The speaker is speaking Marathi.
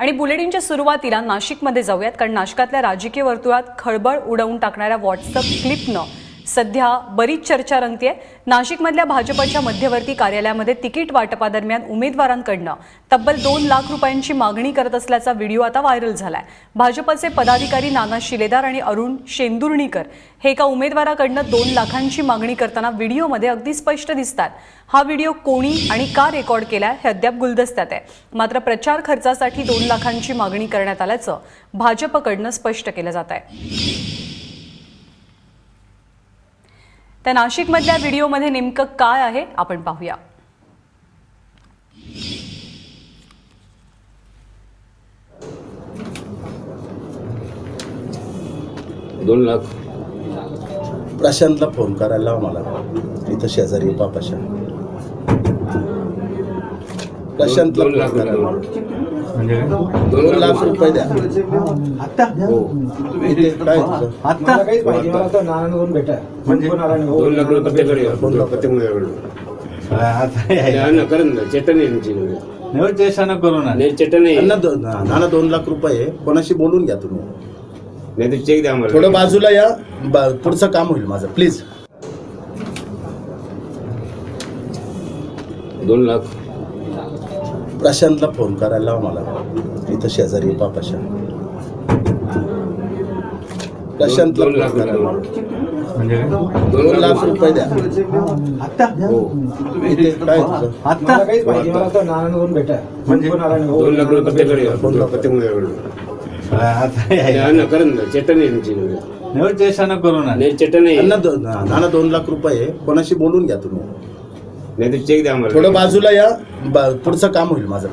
आणि बुलेटिनच्या सुरुवातीला नाशिकमध्ये जाऊयात कारण नाशिकातल्या राजकीय वर्तुळात खळबळ उडवून टाकणाऱ्या व्हॉट्सअप क्लिपनं सध्या बरीच चर्चा रंगतीये. नाशिकमधल्या भाजपच्या मध्यवर्ती कार्यालयामध्ये तिकीट वाटपादरम्यान उमेदवारांकडनं तब्बल दोन लाख रुपयांची मागणी करत असल्याचा व्हिडिओ आता व्हायरल झालाय. भाजपचे पदाधिकारी नाना शिलेदार आणि अरुण शेंदुर्णीकर हे एका उमेदवाराकडनं दोन लाखांची मागणी करताना व्हिडिओमध्ये अगदी स्पष्ट दिसतात. हा व्हिडिओ कोणी आणि का रेकॉर्ड केलाय हे अद्याप गुलदस्त्यात आहे. मात्र प्रचार खर्चासाठी दोन लाखांची मागणी करण्यात आल्याचं भाजपकडनं स्पष्ट केलं जात आहे त्या नाशिकमधल्या व्हिडिओमध्ये नेमकं काय आहे आपण पाहूया. दोन लाख. प्रशांतला फोन करायला मला. इथं शेजारी पापाशा प्रशांतला फोन करायला रुपये दोन लाख रुपये द्या. आता हो. इथे काय? तुझं आता मला काहीच पाहिजे मला तर नारायण भेटा. म्हणजे? दोन लाख रुपये मुलाकडे आता ना करण ना करू ना. नाही दो- नाना दोन लाख रुपये कोणाशी बोलून घ्या तुम्ही. नाही तर चेक द्या आम्हाला. थोडं बाजूला या. बा- पुढचं काम होईल माझं. प्लीज दोन लाख. प्रशांतला फोन करायला लाव मला. इथं शेजारी पापाशा प्रशांतला दोन फोन करायला लाव. म्हणजे? दोन लाख रुपये द्या. आता हो. इथे काय तुझं आता मला काहीच पाहिजे मला तर नारायण होऊन भेटा. म्हणजे? कोण नारायण दोन लाख रुपये प्रत्येकडे दोन लाख. प्रत्येक मुलाकडे आता ना करण ना चटणी यांची नेवचेषण करू ना. नाही दो- नाना दोन लाख रुपये कोणाशी बोलून घ्या तुम्ही. नाही तर चेक द्या मला थोडं बाजूला या बा- पुढचं काम होईल माझं.